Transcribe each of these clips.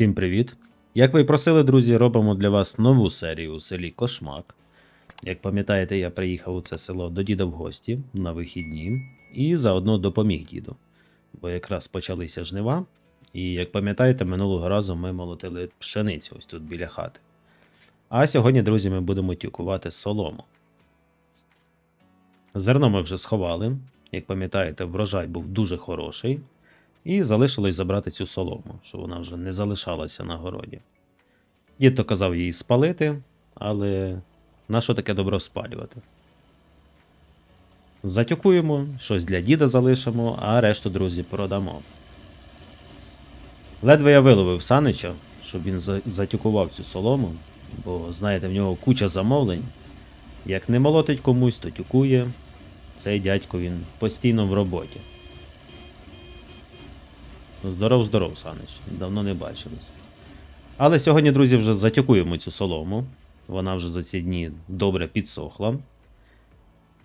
Всім привіт! Як ви й просили, друзі, робимо для вас нову серію у селі Кошмак. Як пам'ятаєте, я приїхав у це село до діда в гості на вихідні і заодно допоміг діду. Бо якраз почалися жнива, і як пам'ятаєте, минулого разу ми молотили пшеницю ось тут біля хати. А сьогодні, друзі, ми будемо тюкувати солому. Зерно ми вже сховали. Як пам'ятаєте, врожай був дуже хороший. І залишилось забрати цю солому, щоб вона вже не залишалася на городі. Дід то казав її спалити, але на що таке добро спалювати? Затюкуємо, щось для діда залишимо, а решту, друзі, продамо. Ледве я виловив Санича, щоб він затюкував цю солому, бо, знаєте, в нього куча замовлень. Як не молотить комусь, то тюкує. Цей дядько він постійно в роботі. Здоров, здоров, Санич. Давно не бачились. Але сьогодні, друзі, вже затюкуємо цю солому. Вона вже за ці дні добре підсохла.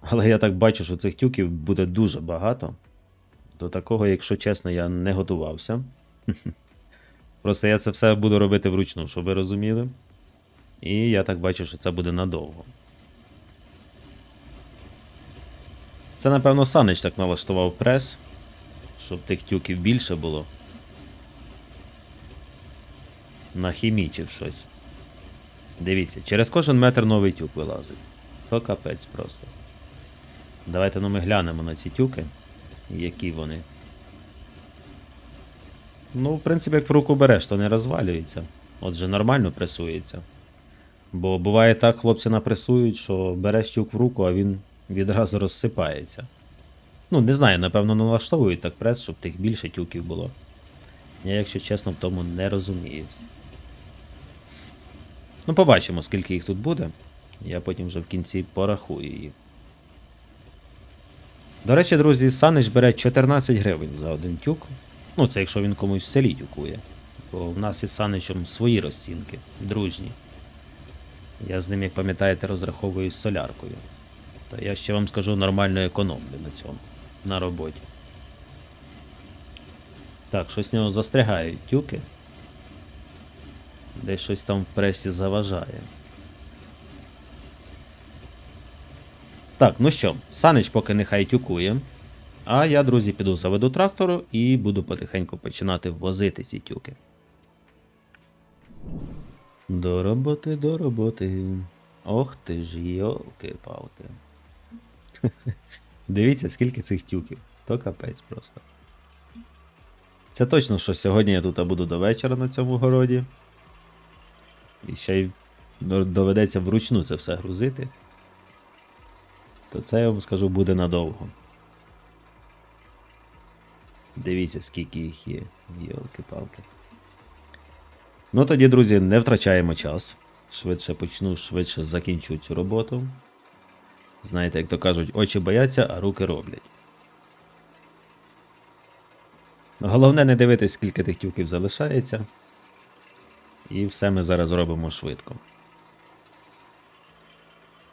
Але я так бачу, що цих тюків буде дуже багато. До такого, якщо чесно, я не готувався. Просто я це все буду робити вручну, щоб ви розуміли. І я так бачу, що це буде надовго. Це, напевно, Санич так налаштував прес, щоб тих тюків більше було. Нахімічив щось. Дивіться, через кожен метр новий тюк вилазить. То капець просто. Давайте ну ми глянемо на ці тюки. Які вони. Ну, в принципі, як в руку береш, то не розвалюється. Отже, нормально пресується. Бо буває так, хлопці напресують, що береш тюк в руку, а він відразу розсипається. Ну, не знаю, напевно, налаштовують так прес, щоб тих більше тюків було. Я, якщо чесно, в тому не розуміюся. Ну, побачимо, скільки їх тут буде. Я потім вже в кінці порахую їх. До речі, друзі, Санич бере 14 гривень за один тюк. Ну, це якщо він комусь в селі тюкує. Бо в нас із Саничем свої розцінки, дружні. Я з ним, як пам'ятаєте, розраховую з соляркою. Та я ще вам скажу нормально економлю на цьому. На роботі. Так, щось в нього застрягають тюки. Десь щось там в пресі заважає. Так, ну що, Санич поки нехай тюкує. А я, друзі, піду заведу трактору і буду потихеньку починати возити ці тюки. До роботи, до роботи. Ох ти ж, йолки-палки. Дивіться, скільки цих тюків. То капець просто. Це точно, що сьогодні я тут буду до вечора на цьому городі. І ще й доведеться вручну це все грузити. То це я вам скажу буде надовго. Дивіться, скільки їх є. Йолки-палки. Ну тоді, друзі, не втрачаємо час. Швидше почну, швидше закінчу цю роботу. Знаєте, як то кажуть, очі бояться, а руки роблять. Головне не дивитись, скільки тих тюків залишається. І все ми зараз робимо швидко.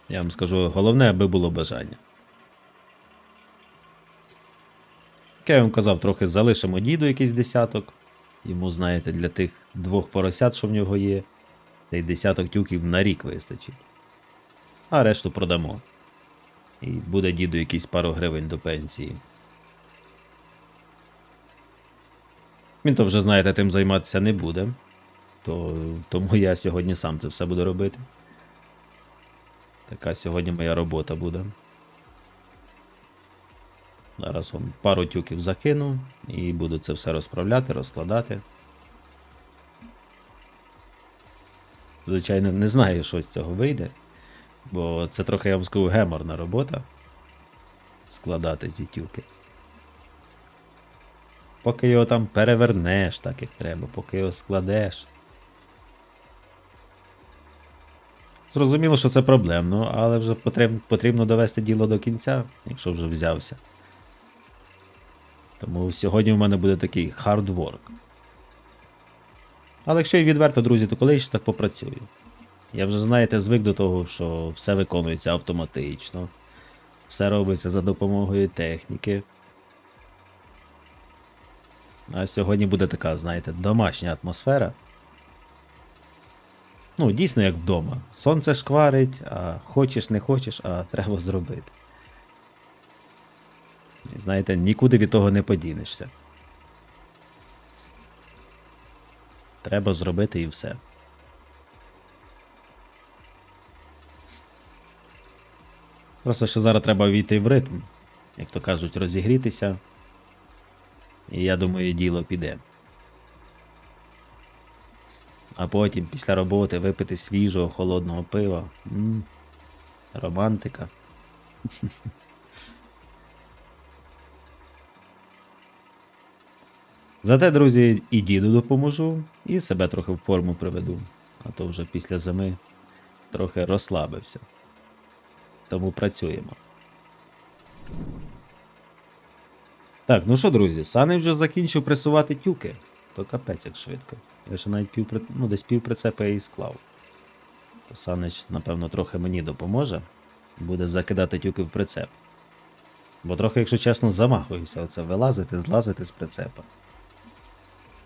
Я вам скажу, головне, аби було бажання. Як я вам казав, трохи залишимо діду якийсь десяток. Йому, знаєте, для тих двох поросят, що в нього є, та й десяток тюків на рік вистачить. А решту продамо. І буде діду якісь пару гривень до пенсії. Він то вже, знаєте, тим займатися не буде. То, тому я сьогодні сам це все буду робити. Така сьогодні моя робота буде. Зараз вам пару тюків закину і буду це все розправляти, розкладати. Звичайно, не знаю, що з цього вийде, бо це трохи я вам скажу геморна робота. Складати ці тюки. Поки його там перевернеш так, як треба, поки його складеш. Зрозуміло, що це проблемно, але вже потрібно, довести діло до кінця, якщо вже взявся. Тому сьогодні в мене буде такий хардворк. Але якщо і відверто, друзі, то коли ще так попрацюю. Я вже, знаєте, звик до того, що все виконується автоматично, все робиться за допомогою техніки. А сьогодні буде така, знаєте, домашня атмосфера. Ну, дійсно, як вдома. Сонце шкварить, а хочеш, не хочеш, а треба зробити. І знаєте, нікуди від того не подінешся. Треба зробити і все. Просто що зараз треба війти в ритм, як то кажуть, розігрітися. І я думаю, діло піде. А потім, після роботи, випити свіжого холодного пива. м романтика. Зате, друзі, і діду допоможу, і себе трохи в форму приведу. А то вже після зими трохи розслабився. Тому працюємо. Так, ну що, друзі, Сани вже закінчив пресувати тюки. То капець як швидко. Я ще навіть пів, ну, десь пів прицепа і склав. То Санич, напевно, трохи мені допоможе. Буде закидати тюки в прицеп. Бо трохи, якщо чесно, замахуюся оце вилазити, злазити з прицепа.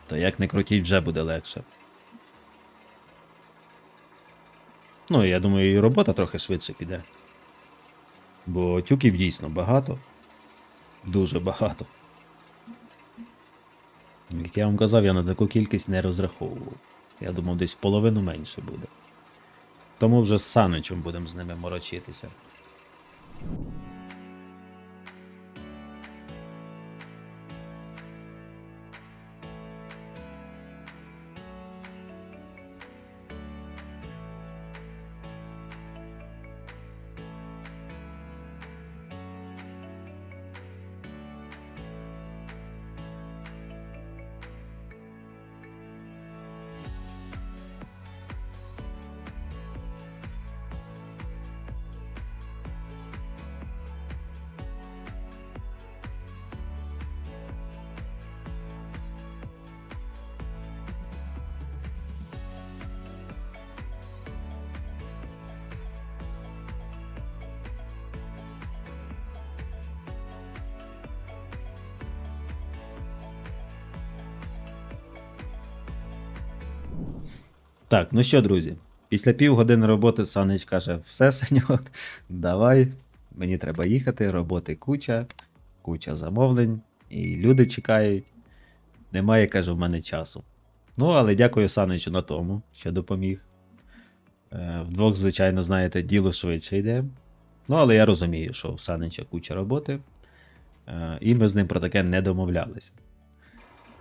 То як не крутіть, вже буде легше. Ну, я думаю, і робота трохи швидше піде. Бо тюків дійсно багато. Дуже багато. Як я вам казав, я на таку кількість не розраховував. Я думав, десь половину менше буде. Тому вже з Саничем будемо з ними морочитися. Так, ну що, друзі, після півгодини роботи Санич каже: все, Саньок, давай, мені треба їхати, роботи куча, куча замовлень, і люди чекають. Немає, каже, в мене часу. Ну, але дякую Саничу на тому, що допоміг. Е, Вдвох, звичайно, знаєте, діло швидше йде. Ну, але я розумію, що у Санича куча роботи, е, і ми з ним про таке не домовлялися.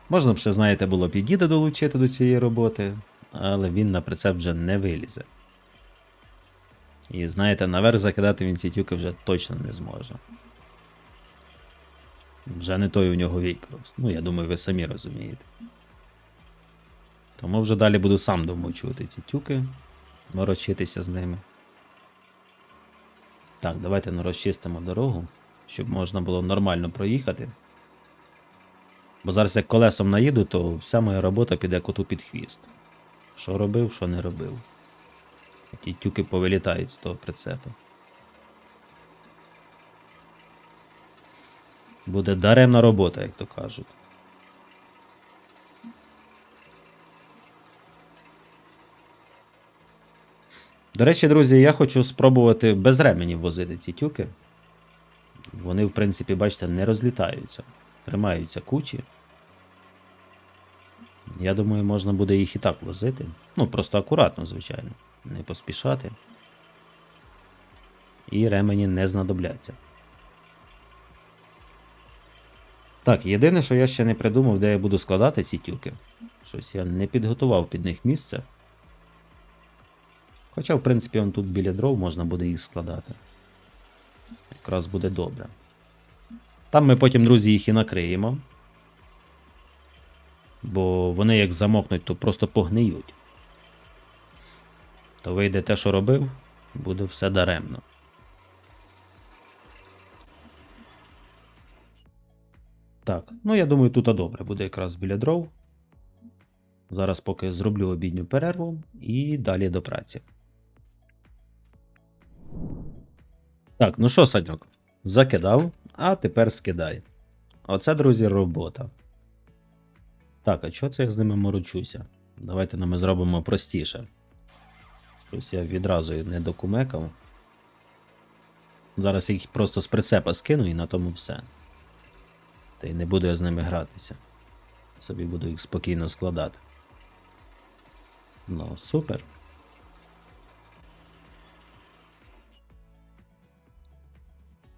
Можна б ще, знаєте, було б і діда долучити до цієї роботи, але він на прицеп вже не вилізе. І знаєте, наверх закидати він ці тюки вже точно не зможе. Вже не той у нього вік. Ну, я думаю, ви самі розумієте. Тому вже далі буду сам домучувати ці тюки, морочитися з ними. Так, давайте ну, розчистимо дорогу, щоб можна було нормально проїхати. Бо зараз як колесом наїду, то вся моя робота піде коту під хвіст. Що робив, що не робив. Ті тюки повилітають з того прицепу. Буде даремна робота, як то кажуть. До речі, друзі, я хочу спробувати без ременів возити ці тюки. Вони, в принципі, бачите, не розлітаються, тримаються кучі. Я думаю, можна буде їх і так возити. Ну, просто акуратно, звичайно. Не поспішати. І ремені не знадобляться. Так, єдине, що я ще не придумав, де я буду складати ці тюки. Щось я не підготував під них місце. Хоча, в принципі, он тут біля дров можна буде їх складати. Якраз буде добре. Там ми потім, друзі, їх і накриємо. Бо вони як замокнуть, то просто погниють. То вийде те, що робив, буде все даремно. Так, ну я думаю, тут добре буде якраз біля дров. Зараз поки зроблю обідню перерву і далі до праці. Так, ну що, Саньок, закидав, а тепер скидай. Оце, друзі, робота. Так, а чого це я з ними морочуся? Давайте ми зробимо простіше. Щось я відразу не докумекав. Зараз їх просто з прицепа скину і на тому все. Та й не буду я з ними гратися. Собі буду їх спокійно складати. Ну, супер.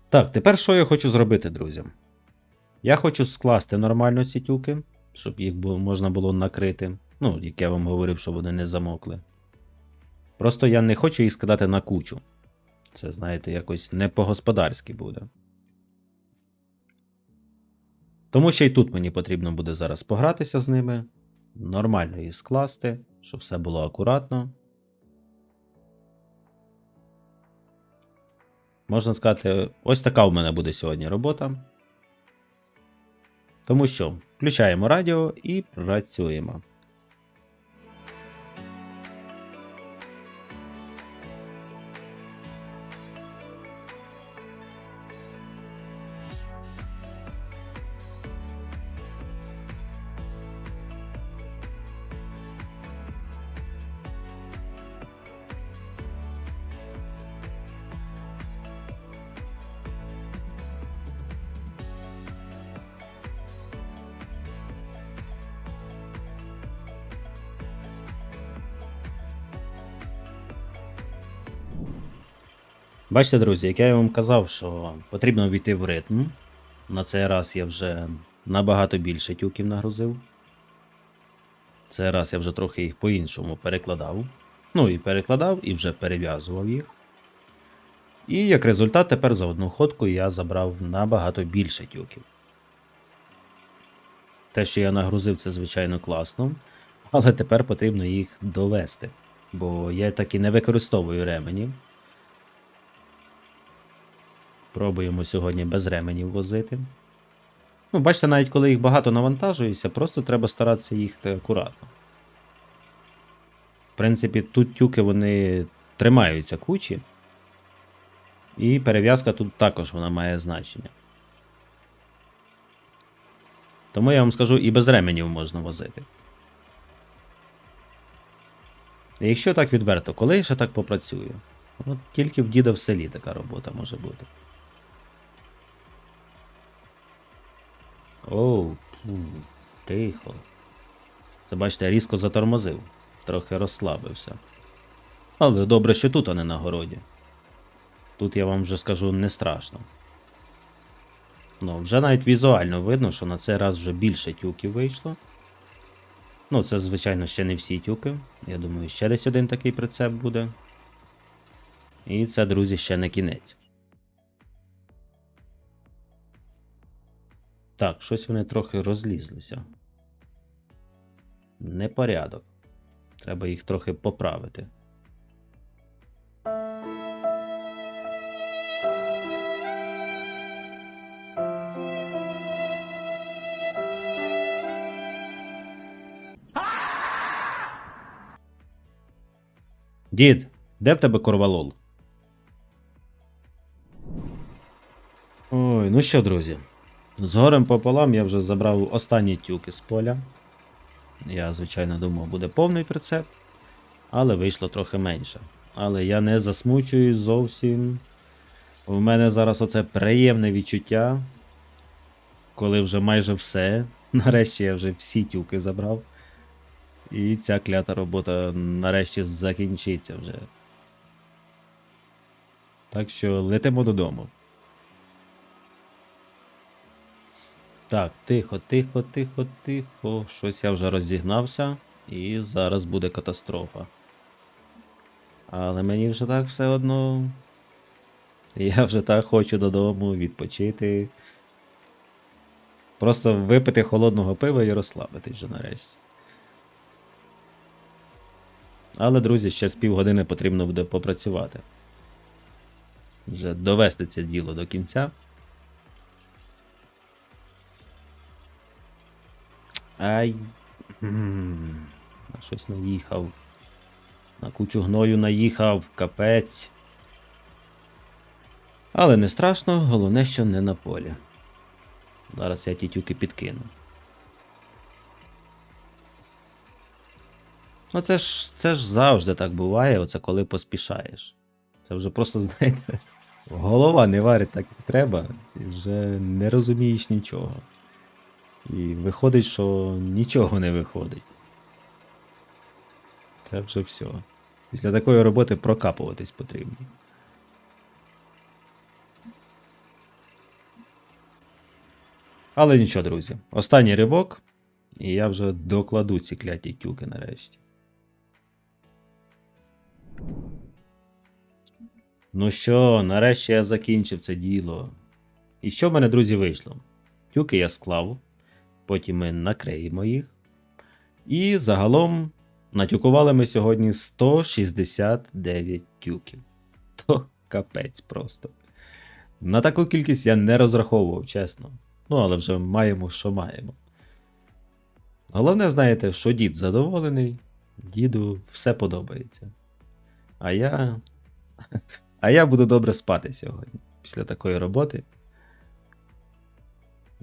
Так, тепер що я хочу зробити, друзі? Я хочу скласти нормально ці тюки, щоб їх можна було накрити. Ну, як я вам говорив, щоб вони не замокли. Просто я не хочу їх скидати на кучу. Це, знаєте, якось не по-господарськи буде. Тому що і тут мені потрібно буде зараз погратися з ними, нормально їх скласти, щоб все було акуратно. Можна сказати, ось така у мене буде сьогодні робота. Тому що включаємо радіо і працюємо. Бачите, друзі, як я вам казав, що потрібно війти в ритм. На цей раз я вже набагато більше тюків нагрузив. Цей раз я вже трохи їх по-іншому перекладав. Ну і перекладав, і вже перев'язував їх. І як результат, тепер за одну ходку я забрав набагато більше тюків. Те, що я нагрузив, це звичайно класно, але тепер потрібно їх довести. Бо я так і не використовую ременів. Пробуємо сьогодні без ременів возити. Ну, бачите, навіть коли їх багато навантажується, просто треба старатися їхати акуратно. В принципі, тут тюки вони тримаються кучі. І перев'язка тут також вона має значення. Тому я вам скажу, і без ременів можна возити. І якщо так відверто, коли я ще так попрацюю? От тільки в діда в селі така робота може бути. Оу, тихо. Це бачите, різко затормозив, трохи розслабився. Але добре, що тут, а не на городі. Тут я вам вже скажу не страшно. Ну, вже навіть візуально видно, що на цей раз вже більше тюків вийшло. Ну, це, звичайно, ще не всі тюки. Я думаю, ще десь один такий прицеп буде. І це, друзі, ще не кінець. Так, щось вони трохи розлізлися. Непорядок. Треба їх трохи поправити. Дід, де в тебе корвалол? Ой, ну що, друзі. З горем пополам я вже забрав останні тюки з поля. Я, звичайно, думав, буде повний прицеп, але вийшло трохи менше. Але я не засмучуюсь зовсім. У мене зараз оце приємне відчуття, коли вже майже все. Нарешті я вже всі тюки забрав. І ця клята робота нарешті закінчиться вже. Так що летимо додому. Так, тихо, тихо, тихо, тихо. Щось я вже розігнався, і зараз буде катастрофа. Але мені вже так все одно. Я вже так хочу додому відпочити. Просто випити холодного пива і розслабитись вже нарешті. Але, друзі, ще з півгодини потрібно буде попрацювати. Вже довести це діло до кінця. Ай. На щось наїхав. На кучу гною наїхав, капець. Але не страшно, головне, що не на полі. Зараз я ті тюки підкину. Ну це ж, це ж завжди так буває, оце коли поспішаєш. Це вже просто, знаєте, голова не варить так, як треба, і вже не розумієш нічого. І виходить, що нічого не виходить. Це вже все. Після такої роботи прокапуватись потрібно. Але нічого, друзі. Останній рибок, і я вже докладу ці кляті тюки нарешті. Ну що, нарешті я закінчив це діло. І що в мене, друзі, вийшло? Тюки я склав, потім ми накриємо їх. І загалом натюкували ми сьогодні 169 тюків. То капець просто. На таку кількість я не розраховував, чесно. Ну, але вже маємо, що маємо. Головне, знаєте, що дід задоволений, діду все подобається. А я. А я буду добре спати сьогодні, після такої роботи.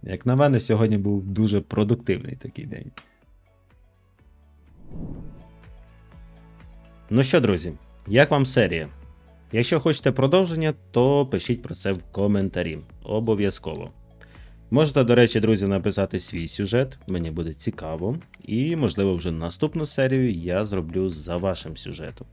Як на мене, сьогодні був дуже продуктивний такий день. Ну що, друзі, як вам серія? Якщо хочете продовження, то пишіть про це в коментарі. Обов'язково. Можете, до речі, друзі, написати свій сюжет, мені буде цікаво, і, можливо, вже наступну серію я зроблю за вашим сюжетом.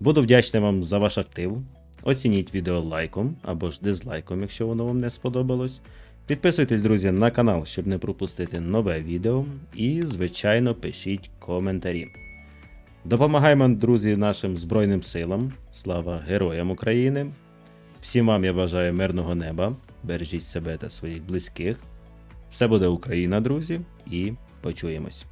Буду вдячний вам за ваш актив. Оцініть відео лайком або ж дизлайком, якщо воно вам не сподобалось. Підписуйтесь, друзі, на канал, щоб не пропустити нове відео. І, звичайно, пишіть коментарі. Допомагаємо, друзі, нашим Збройним силам. Слава Героям України! Всім вам я бажаю мирного неба. Бережіть себе та своїх близьких. Все буде Україна, друзі, і почуємось.